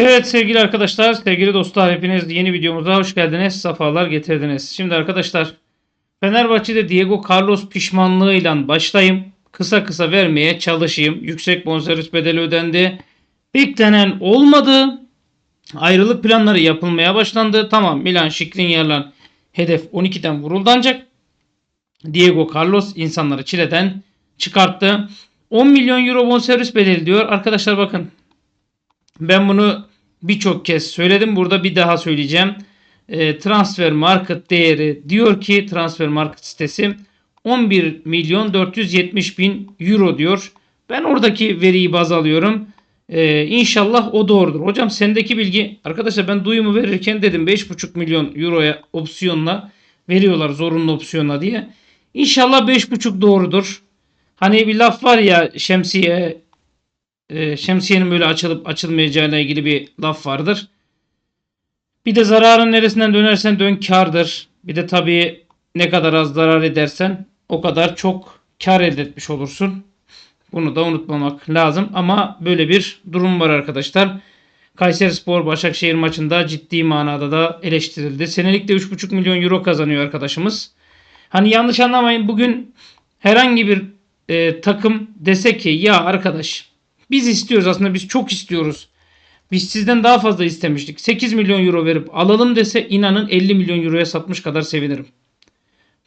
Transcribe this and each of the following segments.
Evet sevgili arkadaşlar, sevgili dostlar hepiniz yeni videomuza hoş geldiniz, safalar getirdiniz. Şimdi arkadaşlar Fenerbahçe'de Diego Carlos pişmanlığıyla başlayayım. Kısa kısa vermeye çalışayım. Yüksek bonservis bedeli ödendi. Beklenen olmadı. Ayrılık planları yapılmaya başlandı. Tamam Milan Skriniar'la hedef 12'den vuruldu ancak Diego Carlos insanları çileden çıkarttı. 10 milyon euro bonservis bedeli diyor. Arkadaşlar bakın ben bunu birçok kez söyledim. Burada bir daha söyleyeceğim. E, transfer market değeri diyor ki transfer market sitesi 11 milyon 470 bin euro diyor. Ben oradaki veriyi baz alıyorum. E, inşallah o doğrudur. Hocam sendeki bilgi arkadaşlar ben duyumu verirken dedim 5,5 milyon euroya opsiyonla veriyorlar zorunlu opsiyonla diye. İnşallah 5,5 doğrudur. Hani bir laf var ya şemsiye e, şemsiyenin böyle açılıp açılmayacağıyla ilgili bir laf vardır. Bir de zararın neresinden dönersen dön kardır. Bir de tabii ne kadar az zarar edersen o kadar çok kar elde etmiş olursun. Bunu da unutmamak lazım. Ama böyle bir durum var arkadaşlar. Kayseri Spor Başakşehir maçında ciddi manada da eleştirildi. Senelikte 3,5 milyon euro kazanıyor arkadaşımız. Hani yanlış anlamayın bugün herhangi bir e, takım dese ki ya arkadaş biz istiyoruz aslında biz çok istiyoruz. Biz sizden daha fazla istemiştik. 8 milyon euro verip alalım dese inanın 50 milyon euroya satmış kadar sevinirim.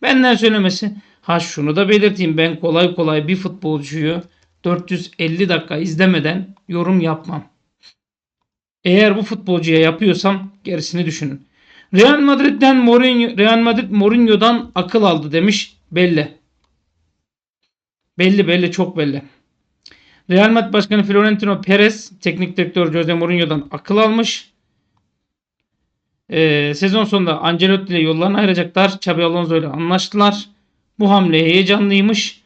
Benden söylemesi. Ha şunu da belirteyim ben kolay kolay bir futbolcuyu 450 dakika izlemeden yorum yapmam. Eğer bu futbolcuya yapıyorsam gerisini düşünün. Real Madrid'den Mourinho, Real Madrid Mourinho'dan akıl aldı demiş. Belli. Belli belli çok belli. Real Madrid Başkanı Florentino Perez teknik direktör Jose Mourinho'dan akıl almış. Ee, sezon sonunda Ancelotti ile yollarını ayıracaklar. Xabi Alonso ile anlaştılar. Bu hamle heyecanlıymış.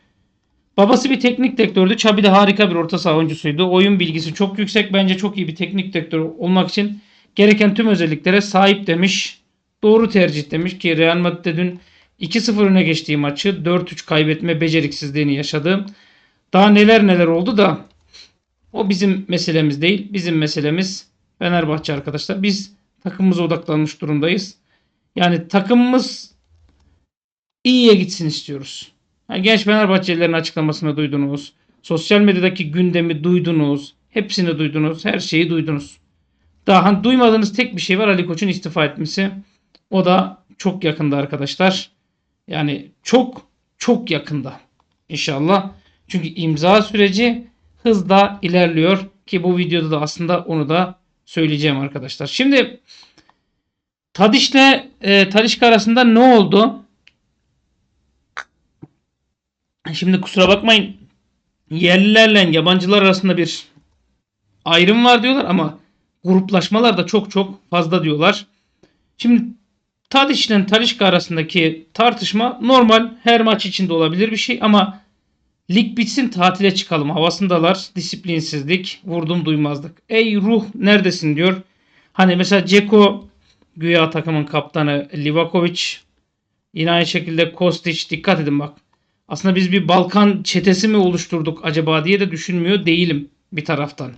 Babası bir teknik direktördü. Xabi de harika bir orta saha oyuncusuydu. Oyun bilgisi çok yüksek. Bence çok iyi bir teknik direktör olmak için gereken tüm özelliklere sahip demiş. Doğru tercih demiş ki Real Madrid'de dün 2-0 öne geçtiği maçı 4-3 kaybetme beceriksizliğini yaşadı. Daha neler neler oldu da o bizim meselemiz değil. Bizim meselemiz Fenerbahçe arkadaşlar. Biz takımımıza odaklanmış durumdayız. Yani takımımız iyiye gitsin istiyoruz. Yani genç Fenerbahçelilerin açıklamasını duydunuz. Sosyal medyadaki gündemi duydunuz. Hepsini duydunuz. Her şeyi duydunuz. Daha hani duymadığınız tek bir şey var Ali Koç'un istifa etmesi. O da çok yakında arkadaşlar. Yani çok çok yakında. İnşallah. Çünkü imza süreci hızla ilerliyor ki bu videoda da aslında onu da söyleyeceğim arkadaşlar. Şimdi Tadiş'le e, Talişka arasında ne oldu? Şimdi kusura bakmayın. Yerlilerle yabancılar arasında bir ayrım var diyorlar ama gruplaşmalar da çok çok fazla diyorlar. Şimdi Tadiş ile Talişka arasındaki tartışma normal her maç içinde olabilir bir şey ama lig bitsin tatile çıkalım havasındalar. Disiplinsizlik, vurdum duymazlık. Ey ruh neredesin diyor. Hani mesela Ceko güya takımın kaptanı Livakovic yine aynı şekilde Kostic dikkat edin bak. Aslında biz bir Balkan çetesi mi oluşturduk acaba diye de düşünmüyor değilim bir taraftan.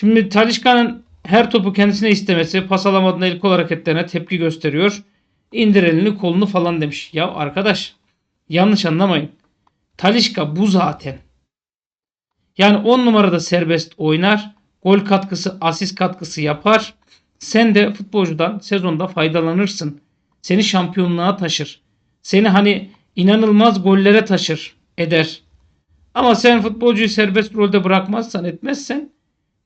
Şimdi Talişka'nın her topu kendisine istemesi, pas alamadığında el kol hareketlerine tepki gösteriyor. İndir elini kolunu falan demiş. Ya arkadaş yanlış anlamayın. Talişka bu zaten. Yani 10 numarada serbest oynar. Gol katkısı, asist katkısı yapar. Sen de futbolcudan sezonda faydalanırsın. Seni şampiyonluğa taşır. Seni hani inanılmaz gollere taşır, eder. Ama sen futbolcuyu serbest rolde bırakmazsan, etmezsen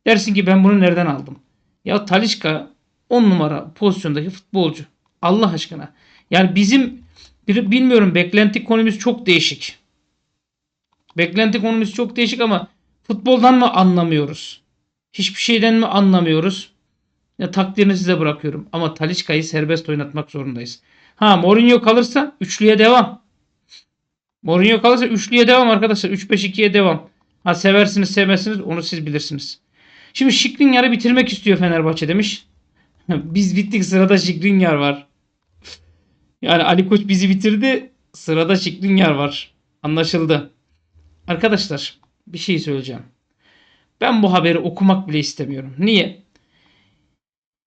dersin ki ben bunu nereden aldım? Ya Talişka 10 numara pozisyondaki futbolcu. Allah aşkına. Yani bizim bilmiyorum beklenti konumuz çok değişik. Beklenti konumuz çok değişik ama futboldan mı anlamıyoruz? Hiçbir şeyden mi anlamıyoruz? Ya takdirini size bırakıyorum. Ama Talişka'yı serbest oynatmak zorundayız. Ha Mourinho kalırsa üçlüye devam. Mourinho kalırsa üçlüye devam arkadaşlar. 3-5-2'ye devam. Ha seversiniz sevmezsiniz onu siz bilirsiniz. Şimdi Şikrinyar'ı bitirmek istiyor Fenerbahçe demiş. Biz bittik sırada Şikrinyar var. Yani Ali Koç bizi bitirdi. Sırada Şikrinyar var. Anlaşıldı. Arkadaşlar bir şey söyleyeceğim. Ben bu haberi okumak bile istemiyorum. Niye?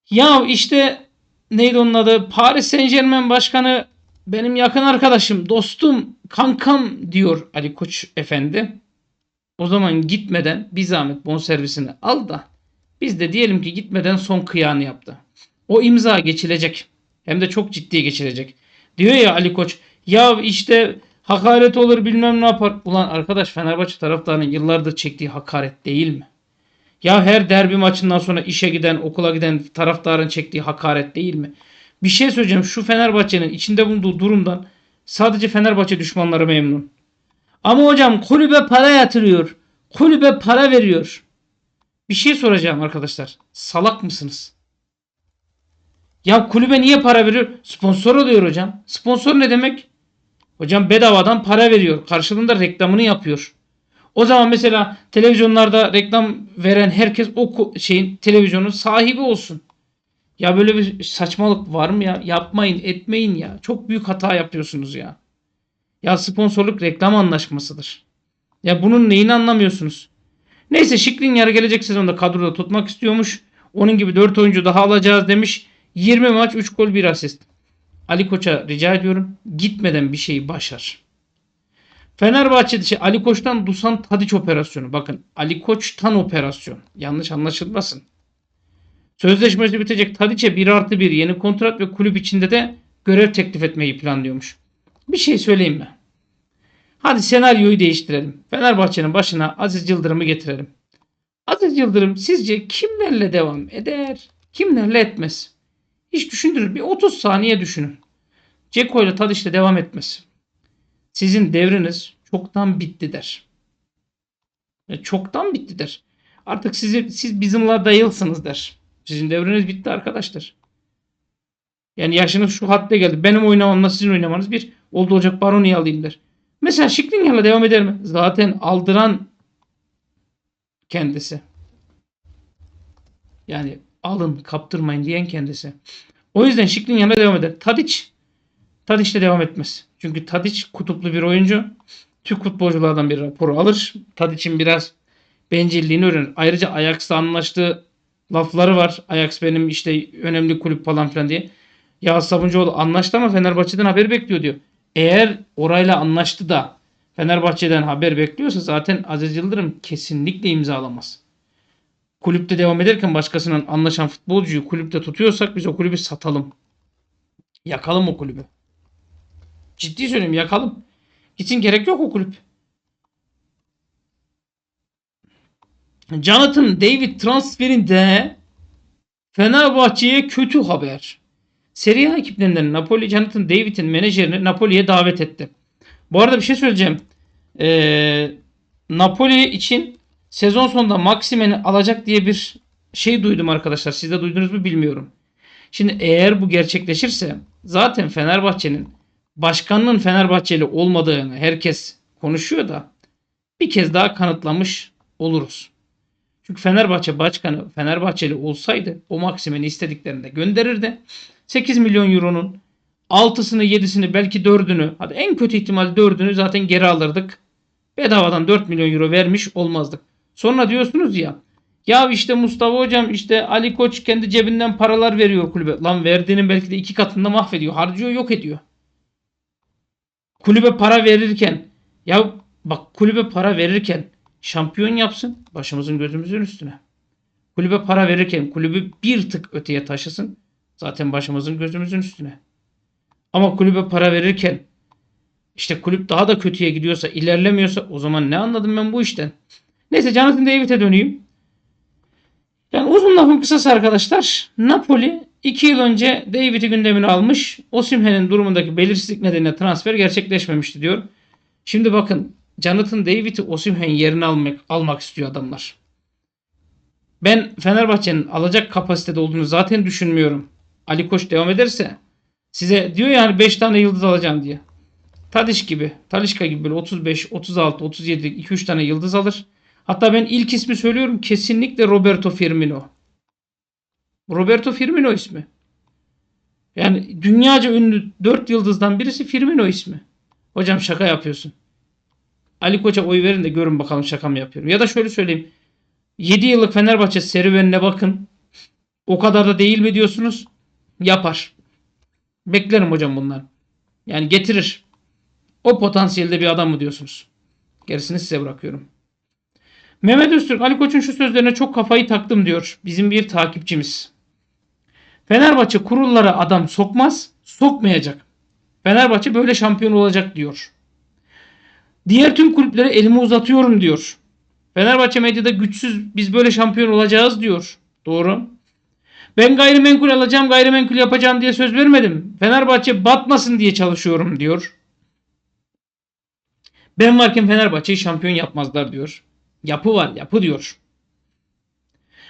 Ya işte neydi onun adı? Paris Saint Germain başkanı benim yakın arkadaşım, dostum, kankam diyor Ali Koç efendi. O zaman gitmeden bir zahmet bonservisini al da biz de diyelim ki gitmeden son kıyağını yaptı. O imza geçilecek. Hem de çok ciddi geçilecek. Diyor ya Ali Koç ya işte hakaret olur bilmem ne yapar. Ulan arkadaş Fenerbahçe taraftarının yıllardır çektiği hakaret değil mi? Ya her derbi maçından sonra işe giden, okula giden taraftarın çektiği hakaret değil mi? Bir şey söyleyeceğim. Şu Fenerbahçe'nin içinde bulunduğu durumdan sadece Fenerbahçe düşmanları memnun. Ama hocam kulübe para yatırıyor. Kulübe para veriyor. Bir şey soracağım arkadaşlar. Salak mısınız? Ya kulübe niye para veriyor? Sponsor oluyor hocam. Sponsor ne demek? Hocam bedavadan para veriyor. Karşılığında reklamını yapıyor. O zaman mesela televizyonlarda reklam veren herkes o şeyin televizyonun sahibi olsun. Ya böyle bir saçmalık var mı ya? Yapmayın, etmeyin ya. Çok büyük hata yapıyorsunuz ya. Ya sponsorluk reklam anlaşmasıdır. Ya bunun neyini anlamıyorsunuz? Neyse Şikrinyar gelecek sezonda kadroda tutmak istiyormuş. Onun gibi 4 oyuncu daha alacağız demiş. 20 maç 3 gol 1 asist. Ali Koç'a rica ediyorum gitmeden bir şeyi başar. Fenerbahçe dışı Ali Koç'tan Dusan Tadiç operasyonu. Bakın Ali Koç'tan operasyon. Yanlış anlaşılmasın. Sözleşmesi bitecek Tadiç'e 1 artı 1 yeni kontrat ve kulüp içinde de görev teklif etmeyi planlıyormuş. Bir şey söyleyeyim mi? Hadi senaryoyu değiştirelim. Fenerbahçe'nin başına Aziz Yıldırım'ı getirelim. Aziz Yıldırım sizce kimlerle devam eder? Kimlerle etmez? Hiç düşündünüz. Bir 30 saniye düşünün. Ceko ile Tadiç'le devam etmez. Sizin devriniz çoktan bitti der. E, Çoktan bitti der. Artık sizi, siz bizimle dayılsınız der. Sizin devriniz bitti arkadaşlar. Yani yaşınız şu hadde geldi. Benim oynamamla sizin oynamanız bir. Oldu olacak Baroni'yi alayım der. Mesela Şikrinyar'la devam eder mi? Zaten aldıran kendisi. Yani alın kaptırmayın diyen kendisi. O yüzden Şikrinyar'la devam eder. Tadiç Tadiç'le devam etmez. Çünkü Tadiç kutuplu bir oyuncu. Türk futbolculardan bir raporu alır. Tadiç'in biraz bencilliğini öğrenir. Ayrıca Ajax'la anlaştığı lafları var. Ajax benim işte önemli kulüp falan filan diye. Ya Sabuncuoğlu anlaştı ama Fenerbahçe'den haber bekliyor diyor. Eğer orayla anlaştı da Fenerbahçe'den haber bekliyorsa zaten Aziz Yıldırım kesinlikle imzalamaz. Kulüpte devam ederken başkasının anlaşan futbolcuyu kulüpte tutuyorsak biz o kulübü satalım. Yakalım o kulübü. Ciddi söylüyorum yakalım. Gitsin gerek yok o kulüp. Jonathan David transferinde Fenerbahçe'ye kötü haber. Serie A ekiplerinden Napoli Jonathan David'in menajerini Napoli'ye davet etti. Bu arada bir şey söyleyeceğim. Ee, Napoli için sezon sonunda Maximen'i alacak diye bir şey duydum arkadaşlar. Siz de duydunuz mu bilmiyorum. Şimdi eğer bu gerçekleşirse zaten Fenerbahçe'nin başkanının Fenerbahçeli olmadığını herkes konuşuyor da bir kez daha kanıtlamış oluruz. Çünkü Fenerbahçe başkanı Fenerbahçeli olsaydı o Maximen'i istediklerinde gönderirdi. 8 milyon euronun 6'sını 7'sini belki 4'ünü hadi en kötü ihtimal 4'ünü zaten geri alırdık. Bedavadan 4 milyon euro vermiş olmazdık. Sonra diyorsunuz ya ya işte Mustafa hocam işte Ali Koç kendi cebinden paralar veriyor kulübe. Lan verdiğinin belki de iki katında mahvediyor. Harcıyor yok ediyor. Kulübe para verirken ya bak kulübe para verirken şampiyon yapsın başımızın gözümüzün üstüne. Kulübe para verirken kulübü bir tık öteye taşısın zaten başımızın gözümüzün üstüne. Ama kulübe para verirken işte kulüp daha da kötüye gidiyorsa ilerlemiyorsa o zaman ne anladım ben bu işten? Neyse Jonathan David'e döneyim. Yani uzun lafın kısası arkadaşlar. Napoli 2 yıl önce David'i gündemine almış. Osimhen'in durumundaki belirsizlik nedeniyle transfer gerçekleşmemişti diyor. Şimdi bakın Jonathan David'i Osimhen yerine almak, almak istiyor adamlar. Ben Fenerbahçe'nin alacak kapasitede olduğunu zaten düşünmüyorum. Ali Koç devam ederse size diyor yani 5 tane yıldız alacağım diye. Tadiş gibi, Talişka gibi böyle 35, 36, 37, 2-3 tane yıldız alır. Hatta ben ilk ismi söylüyorum kesinlikle Roberto Firmino. Roberto Firmino ismi. Yani dünyaca ünlü 4 yıldızdan birisi Firmino ismi. Hocam şaka yapıyorsun. Ali Koç'a oy verin de görün bakalım şaka mı yapıyorum. Ya da şöyle söyleyeyim. 7 yıllık Fenerbahçe serüvenine bakın. O kadar da değil mi diyorsunuz? Yapar. Beklerim hocam bunlar. Yani getirir. O potansiyelde bir adam mı diyorsunuz? Gerisini size bırakıyorum. Mehmet Öztürk, Ali Koç'un şu sözlerine çok kafayı taktım diyor. Bizim bir takipçimiz. Fenerbahçe kurullara adam sokmaz, sokmayacak. Fenerbahçe böyle şampiyon olacak diyor. Diğer tüm kulüplere elimi uzatıyorum diyor. Fenerbahçe medyada güçsüz biz böyle şampiyon olacağız diyor. Doğru. Ben gayrimenkul alacağım, gayrimenkul yapacağım diye söz vermedim. Fenerbahçe batmasın diye çalışıyorum diyor. Ben varken Fenerbahçe'yi şampiyon yapmazlar diyor. Yapı var, yapı diyor.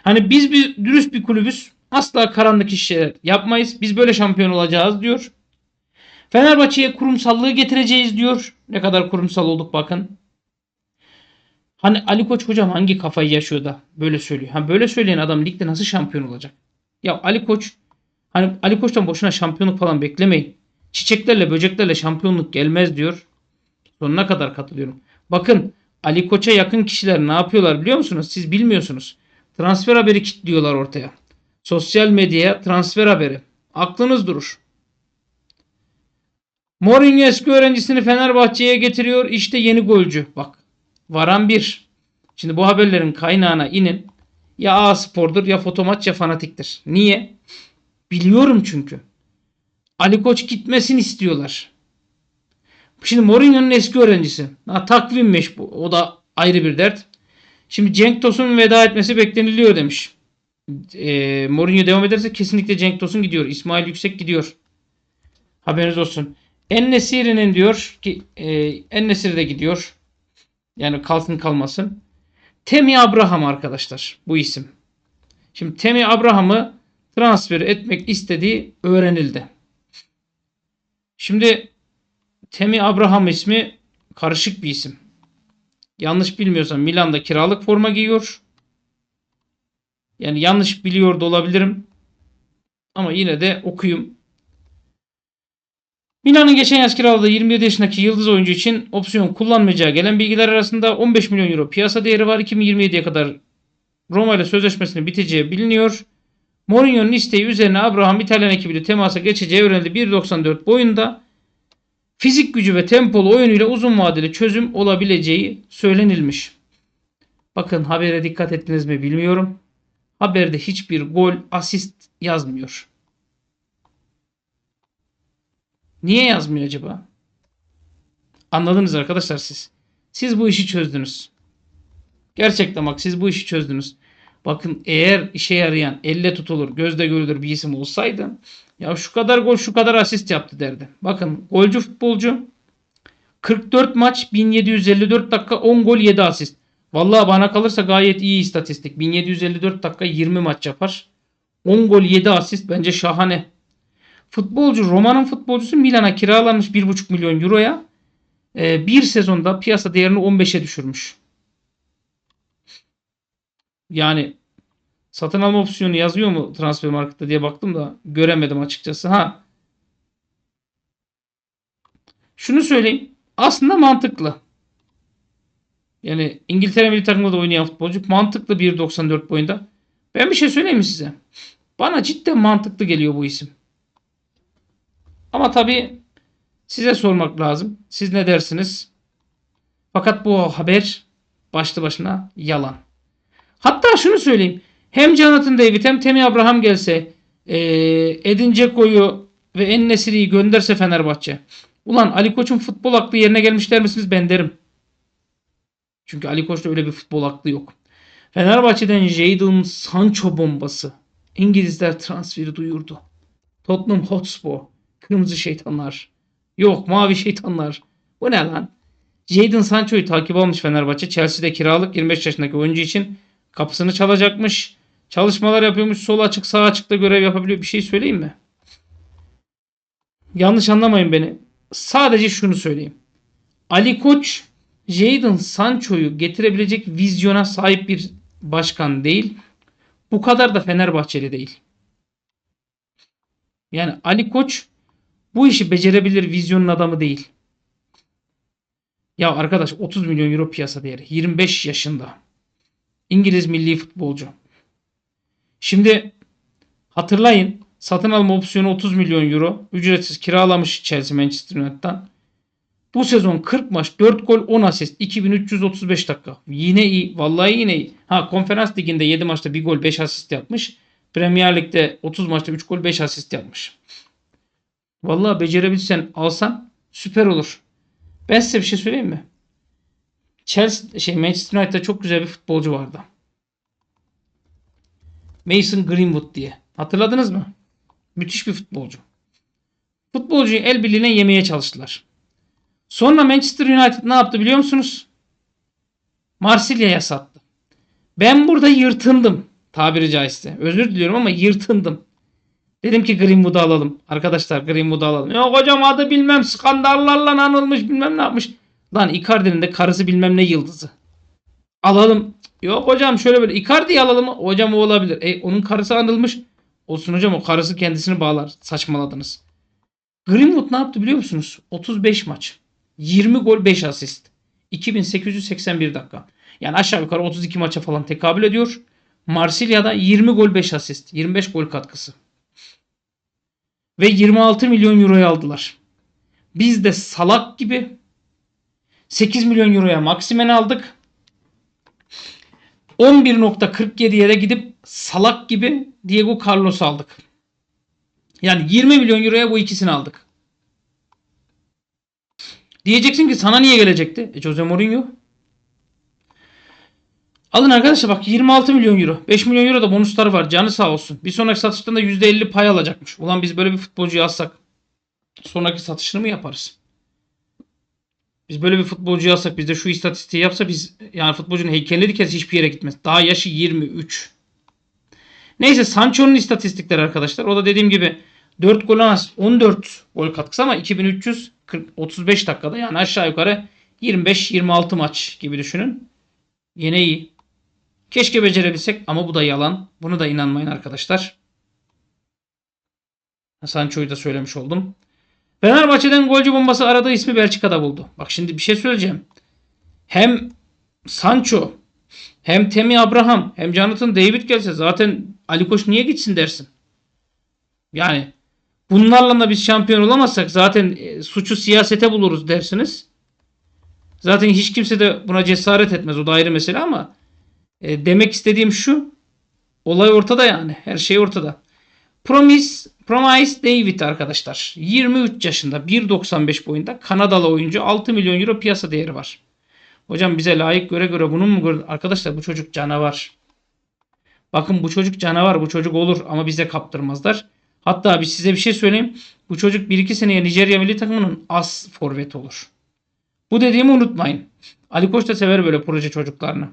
Hani biz bir dürüst bir kulübüz. Asla karanlık işler yapmayız. Biz böyle şampiyon olacağız diyor. Fenerbahçe'ye kurumsallığı getireceğiz diyor. Ne kadar kurumsal olduk bakın. Hani Ali Koç hocam hangi kafayı yaşıyor da böyle söylüyor. Ha böyle söyleyen adam ligde nasıl şampiyon olacak? Ya Ali Koç hani Ali Koç'tan boşuna şampiyonluk falan beklemeyin. Çiçeklerle böceklerle şampiyonluk gelmez diyor. Sonuna kadar katılıyorum. Bakın Ali Koç'a yakın kişiler ne yapıyorlar biliyor musunuz? Siz bilmiyorsunuz. Transfer haberi kilitliyorlar ortaya. Sosyal medyaya transfer haberi. Aklınız durur. Mourinho eski öğrencisini Fenerbahçe'ye getiriyor. İşte yeni golcü. Bak. Varan bir. Şimdi bu haberlerin kaynağına inin. Ya A Spor'dur ya Fotomaç ya Fanatik'tir. Niye? Biliyorum çünkü. Ali Koç gitmesin istiyorlar. Şimdi Mourinho'nun eski öğrencisi. Ha, takvimmiş bu. O da ayrı bir dert. Şimdi Cenk Tosun veda etmesi bekleniliyor demiş. E, Mourinho devam ederse kesinlikle Cenk Tosun gidiyor. İsmail Yüksek gidiyor. Haberiniz olsun. En-Nesyri'nin diyor ki e, En-Nesyri de gidiyor. Yani kalsın kalmasın. Temi Abraham arkadaşlar bu isim. Şimdi Temi Abraham'ı transfer etmek istediği öğrenildi. Şimdi Temi Abraham ismi karışık bir isim. Yanlış bilmiyorsam Milan'da kiralık forma giyiyor. Yani yanlış biliyor da olabilirim. Ama yine de okuyayım. Milan'ın geçen yaz kiraladığı 27 yaşındaki yıldız oyuncu için opsiyon kullanmayacağı gelen bilgiler arasında 15 milyon euro piyasa değeri var. 2027'ye kadar Roma ile sözleşmesinin biteceği biliniyor. Mourinho'nun isteği üzerine Abraham İtalyan ekibiyle temasa geçeceği öğrenildi. 1.94 boyunda fizik gücü ve tempolu oyunuyla uzun vadeli çözüm olabileceği söylenilmiş. Bakın habere dikkat ettiniz mi bilmiyorum. Haberde hiçbir gol, asist yazmıyor. Niye yazmıyor acaba? Anladınız arkadaşlar siz. Siz bu işi çözdünüz. Gerçekten bak siz bu işi çözdünüz. Bakın eğer işe yarayan, elle tutulur, gözde görülür bir isim olsaydı ya şu kadar gol, şu kadar asist yaptı derdi. Bakın golcü futbolcu 44 maç 1754 dakika 10 gol 7 asist. Vallahi bana kalırsa gayet iyi istatistik. 1754 dakika 20 maç yapar. 10 gol 7 asist bence şahane. Futbolcu Roma'nın futbolcusu Milan'a kiralanmış 1,5 milyon euroya. Ee, bir sezonda piyasa değerini 15'e düşürmüş. Yani satın alma opsiyonu yazıyor mu transfer markette diye baktım da göremedim açıkçası. Ha. Şunu söyleyeyim. Aslında mantıklı. Yani İngiltere milli takımında da oynayan futbolcu mantıklı 1.94 boyunda. Ben bir şey söyleyeyim mi size? Bana cidden mantıklı geliyor bu isim. Ama tabii size sormak lazım. Siz ne dersiniz? Fakat bu haber başlı başına yalan. Hatta şunu söyleyeyim. Hem Jonathan David hem Temi Abraham gelse e, Edin Dzeko'yu ve En-Nesyri'yi gönderse Fenerbahçe. Ulan Ali Koç'un futbol aklı yerine gelmişler misiniz ben derim. Çünkü Ali Koç'ta öyle bir futbol aklı yok. Fenerbahçe'den Jadon Sancho bombası. İngilizler transferi duyurdu. Tottenham Hotspur. Kırmızı şeytanlar. Yok mavi şeytanlar. Bu ne lan? Jadon Sancho'yu takip almış Fenerbahçe. Chelsea'de kiralık 25 yaşındaki oyuncu için kapısını çalacakmış. Çalışmalar yapıyormuş. Sol açık sağ açıkta görev yapabiliyor. Bir şey söyleyeyim mi? Yanlış anlamayın beni. Sadece şunu söyleyeyim. Ali Koç Jadon Sancho'yu getirebilecek vizyona sahip bir başkan değil. Bu kadar da Fenerbahçeli değil. Yani Ali Koç bu işi becerebilir vizyonun adamı değil. Ya arkadaş 30 milyon euro piyasa değeri. 25 yaşında. İngiliz milli futbolcu. Şimdi Hatırlayın satın alma opsiyonu 30 milyon euro. Ücretsiz kiralamış Chelsea Manchester United'dan. Bu sezon 40 maç 4 gol 10 asist 2335 dakika. Yine iyi. Vallahi yine iyi. Ha konferans liginde 7 maçta 1 gol 5 asist yapmış. Premier Lig'de 30 maçta 3 gol 5 asist yapmış. Vallahi becerebilsen alsan süper olur. Ben size bir şey söyleyeyim mi? Chelsea şey Manchester United'da çok güzel bir futbolcu vardı. Mason Greenwood diye. Hatırladınız mı? Müthiş bir futbolcu. Futbolcuyu el birliğine yemeye çalıştılar. Sonra Manchester United ne yaptı biliyor musunuz? Marsilya'ya sattı. Ben burada yırtındım tabiri caizse. Özür diliyorum ama yırtındım. Dedim ki Greenwood'u alalım. Arkadaşlar Greenwood'u alalım. Yok hocam adı bilmem skandallarla anılmış bilmem ne yapmış. Lan Icardi'nin de karısı bilmem ne yıldızı. Alalım. Yok hocam şöyle böyle Icardi'yi alalım? Hocam o olabilir. E, onun karısı anılmış. Olsun hocam o karısı kendisini bağlar. Saçmaladınız. Greenwood ne yaptı biliyor musunuz? 35 maç. 20 gol 5 asist. 2881 dakika. Yani aşağı yukarı 32 maça falan tekabül ediyor. Marsilya'da 20 gol 5 asist. 25 gol katkısı. Ve 26 milyon euroya aldılar. Biz de salak gibi 8 milyon euroya Maximen aldık. 11.47'ye de gidip salak gibi Diego Carlos aldık. Yani 20 milyon euroya bu ikisini aldık. Diyeceksin ki sana niye gelecekti? E Jose Mourinho. Alın arkadaşlar bak 26 milyon euro. 5 milyon euro da bonusları var. Canı sağ olsun. Bir sonraki satıştan da %50 pay alacakmış. Ulan biz böyle bir futbolcuyu alsak sonraki satışını mı yaparız? Biz böyle bir futbolcuyu alsak biz de şu istatistiği yapsa biz yani futbolcunun heykelini dikeriz hiçbir yere gitmez. Daha yaşı 23. Neyse Sancho'nun istatistikleri arkadaşlar. O da dediğim gibi 4 gol az 14 gol katkısı ama 2335 dakikada yani aşağı yukarı 25-26 maç gibi düşünün. Yine iyi. Keşke becerebilsek ama bu da yalan. Bunu da inanmayın arkadaşlar. Sancho'yu da söylemiş oldum. Fenerbahçe'den golcü bombası aradığı ismi Belçika'da buldu. Bak şimdi bir şey söyleyeceğim. Hem Sancho hem Temi Abraham hem Jonathan David gelse zaten Ali Koç niye gitsin dersin. Yani bunlarla da biz şampiyon olamazsak zaten e, suçu siyasete buluruz dersiniz. Zaten hiç kimse de buna cesaret etmez. O da ayrı mesele ama e, demek istediğim şu. Olay ortada yani. Her şey ortada. Promise, Promise David arkadaşlar. 23 yaşında 1.95 boyunda Kanadalı oyuncu 6 milyon euro piyasa değeri var. Hocam bize layık göre göre bunun mu göre? Arkadaşlar bu çocuk canavar. Bakın bu çocuk canavar. Bu çocuk olur ama bize kaptırmazlar. Hatta bir size bir şey söyleyeyim. Bu çocuk 1-2 seneye Nijerya milli takımının as forvet olur. Bu dediğimi unutmayın. Ali Koç da sever böyle proje çocuklarını.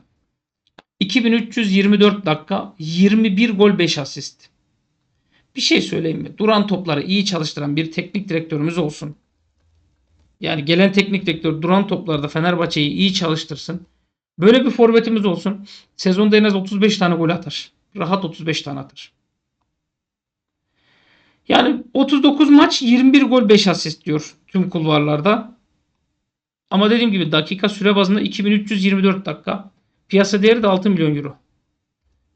2324 dakika 21 gol 5 asist. Bir şey söyleyeyim mi? Duran topları iyi çalıştıran bir teknik direktörümüz olsun. Yani gelen teknik direktör duran toplarda Fenerbahçe'yi iyi çalıştırsın. Böyle bir forvetimiz olsun. Sezonda en az 35 tane gol atar. Rahat 35 tane atar. Yani 39 maç 21 gol 5 asist diyor tüm kulvarlarda. Ama dediğim gibi dakika süre bazında 2324 dakika. Piyasa değeri de 6 milyon euro.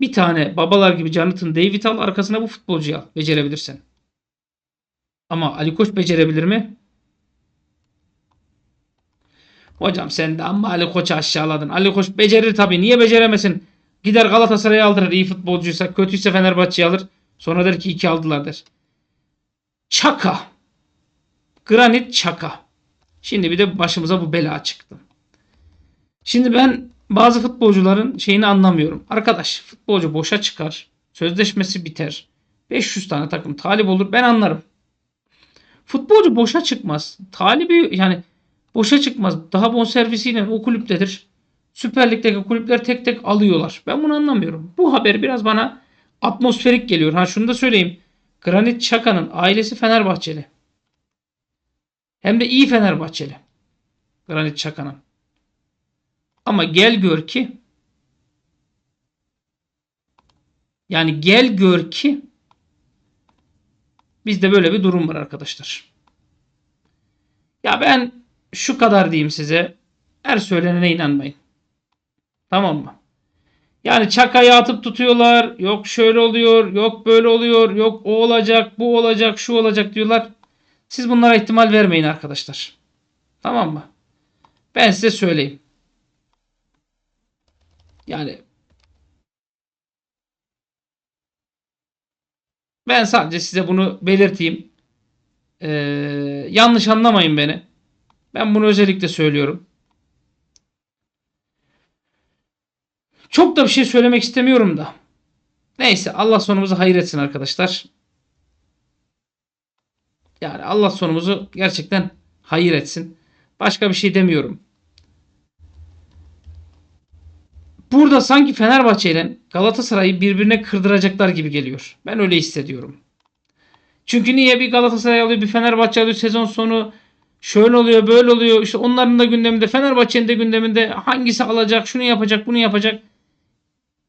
Bir tane babalar gibi Jonathan David al arkasına bu futbolcuyu al. Becerebilirsen. Ama Ali Koç becerebilir mi? Hocam sen de amma Ali Koç'u aşağıladın. Ali Koç becerir tabii. Niye beceremesin? Gider Galatasaray'ı aldırır iyi futbolcuysa. Kötüyse Fenerbahçe'yi alır. Sonra der ki iki aldılar der. Çaka. Granit Çaka. Şimdi bir de başımıza bu bela çıktı. Şimdi ben bazı futbolcuların şeyini anlamıyorum. Arkadaş futbolcu boşa çıkar. Sözleşmesi biter. 500 tane takım talip olur. Ben anlarım. Futbolcu boşa çıkmaz. Talibi yani boşa çıkmaz. Daha bonservisiyle o kulüptedir. Süper Lig'deki kulüpler tek tek alıyorlar. Ben bunu anlamıyorum. Bu haber biraz bana atmosferik geliyor. Ha şunu da söyleyeyim. Granit Çaka'nın ailesi Fenerbahçeli. Hem de iyi Fenerbahçeli. Granit Çaka'nın. Ama gel gör ki yani gel gör ki bizde böyle bir durum var arkadaşlar. Ya ben şu kadar diyeyim size. Her söylenene inanmayın. Tamam mı? Yani çakayı atıp tutuyorlar. Yok şöyle oluyor, yok böyle oluyor, yok o olacak, bu olacak, şu olacak diyorlar. Siz bunlara ihtimal vermeyin arkadaşlar. Tamam mı? Ben size söyleyeyim. Yani ben sadece size bunu belirteyim. Ee, yanlış anlamayın beni. Ben bunu özellikle söylüyorum. Çok da bir şey söylemek istemiyorum da. Neyse Allah sonumuzu hayır etsin arkadaşlar. Yani Allah sonumuzu gerçekten hayır etsin. Başka bir şey demiyorum. Burada sanki Fenerbahçe ile Galatasaray'ı birbirine kırdıracaklar gibi geliyor. Ben öyle hissediyorum. Çünkü niye bir Galatasaray alıyor bir Fenerbahçe alıyor sezon sonu şöyle oluyor böyle oluyor işte onların da gündeminde Fenerbahçe'nin de gündeminde hangisi alacak şunu yapacak bunu yapacak.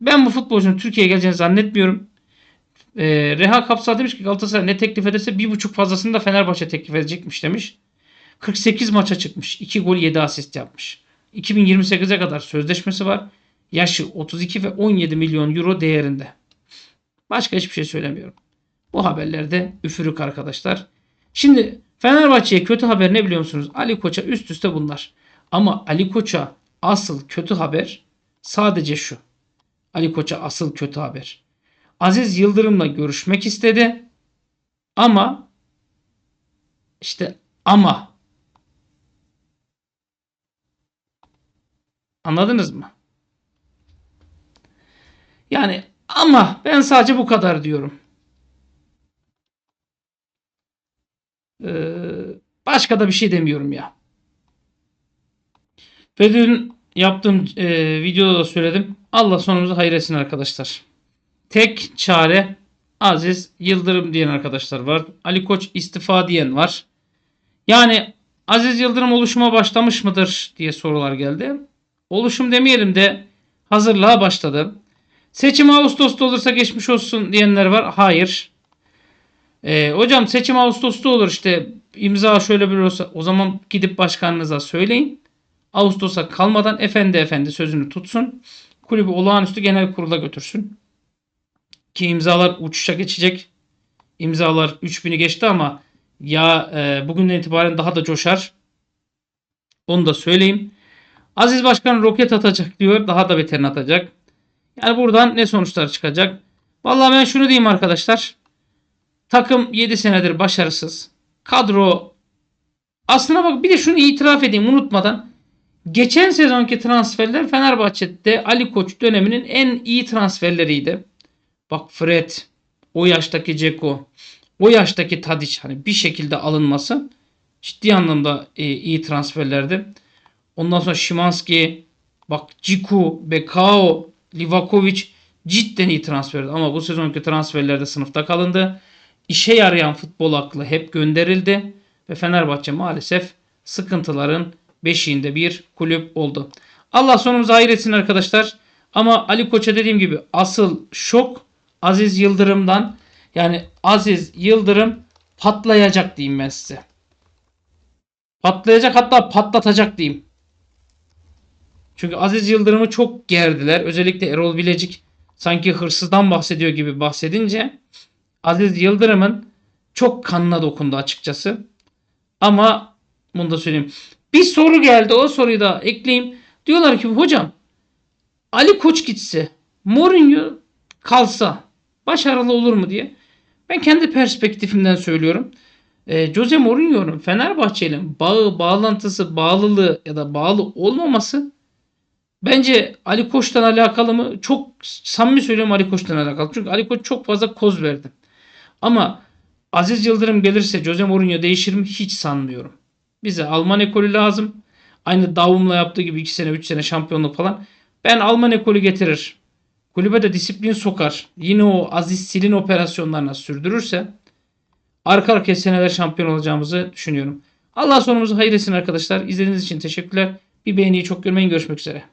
Ben bu futbolcunun Türkiye'ye geleceğini zannetmiyorum. Ee, Reha Kapsal demiş ki Galatasaray ne teklif ederse bir buçuk fazlasını da Fenerbahçe teklif edecekmiş demiş. 48 maça çıkmış. 2 gol 7 asist yapmış. 2028'e kadar sözleşmesi var. Yaşı 32 ve 17 milyon euro değerinde. Başka hiçbir şey söylemiyorum. Bu haberlerde üfürük arkadaşlar. Şimdi Fenerbahçe'ye kötü haber ne biliyor musunuz? Ali Koç'a üst üste bunlar. Ama Ali Koç'a asıl kötü haber sadece şu. Ali Koç'a asıl kötü haber. Aziz Yıldırım'la görüşmek istedi. Ama işte ama anladınız mı? Yani ama ben sadece bu kadar diyorum. Ee, başka da bir şey demiyorum ya. Ve dün yaptığım e, videoda da söyledim. Allah sonumuzu hayır etsin arkadaşlar. Tek çare Aziz Yıldırım diyen arkadaşlar var. Ali Koç istifa diyen var. Yani Aziz Yıldırım oluşuma başlamış mıdır diye sorular geldi. Oluşum demeyelim de hazırlığa başladı. Seçim Ağustos'ta olursa geçmiş olsun diyenler var. Hayır. Ee, hocam seçim Ağustos'ta olur işte imza şöyle bir olsa o zaman gidip başkanınıza söyleyin. Ağustos'a kalmadan efendi efendi sözünü tutsun. Kulübü olağanüstü genel kurula götürsün. Ki imzalar uçuşa geçecek. İmzalar 3000'i geçti ama ya e, bugünden itibaren daha da coşar. Onu da söyleyeyim. Aziz Başkan roket atacak diyor. Daha da beterini atacak. Yani buradan ne sonuçlar çıkacak? Vallahi ben şunu diyeyim arkadaşlar. Takım 7 senedir başarısız. Kadro aslına bak bir de şunu itiraf edeyim unutmadan. Geçen sezonki transferler Fenerbahçe'de Ali Koç döneminin en iyi transferleriydi. Bak Fred, o yaştaki Ceko, o yaştaki Tadic hani bir şekilde alınması ciddi anlamda e, iyi transferlerdi. Ondan sonra Şimanski, bak Ciku, Bekao, Livakovic cidden iyi transferdi. Ama bu sezonki transferlerde sınıfta kalındı. İşe yarayan futbol aklı hep gönderildi. Ve Fenerbahçe maalesef sıkıntıların beşiğinde bir kulüp oldu. Allah sonumuzu hayır etsin arkadaşlar. Ama Ali Koç'a dediğim gibi asıl şok Aziz Yıldırım'dan. Yani Aziz Yıldırım patlayacak diyeyim ben size. Patlayacak hatta patlatacak diyeyim. Çünkü Aziz Yıldırım'ı çok gerdiler. Özellikle Erol Bilecik sanki hırsızdan bahsediyor gibi bahsedince Aziz Yıldırım'ın çok kanına dokundu açıkçası. Ama bunu da söyleyeyim. Bir soru geldi. O soruyu da ekleyeyim. Diyorlar ki hocam Ali Koç gitse Mourinho kalsa başarılı olur mu diye. Ben kendi perspektifimden söylüyorum. E, Jose Mourinho'nun Fenerbahçe ile bağı, bağlantısı, bağlılığı ya da bağlı olmaması bence Ali Koç'tan alakalı mı? Çok samimi söylüyorum Ali Koç'tan alakalı. Çünkü Ali Koç çok fazla koz verdi. Ama Aziz Yıldırım gelirse Jose Mourinho değişir mi? Hiç sanmıyorum. Bize Alman ekolü lazım. Aynı Davum'la yaptığı gibi 2 sene 3 sene şampiyonluk falan. Ben Alman ekolü getirir. Kulübe de disiplin sokar. Yine o Aziz Silin operasyonlarına sürdürürse arka arkaya seneler şampiyon olacağımızı düşünüyorum. Allah sonumuzu hayır etsin arkadaşlar. İzlediğiniz için teşekkürler. Bir beğeniyi çok görmeyin. Görüşmek üzere.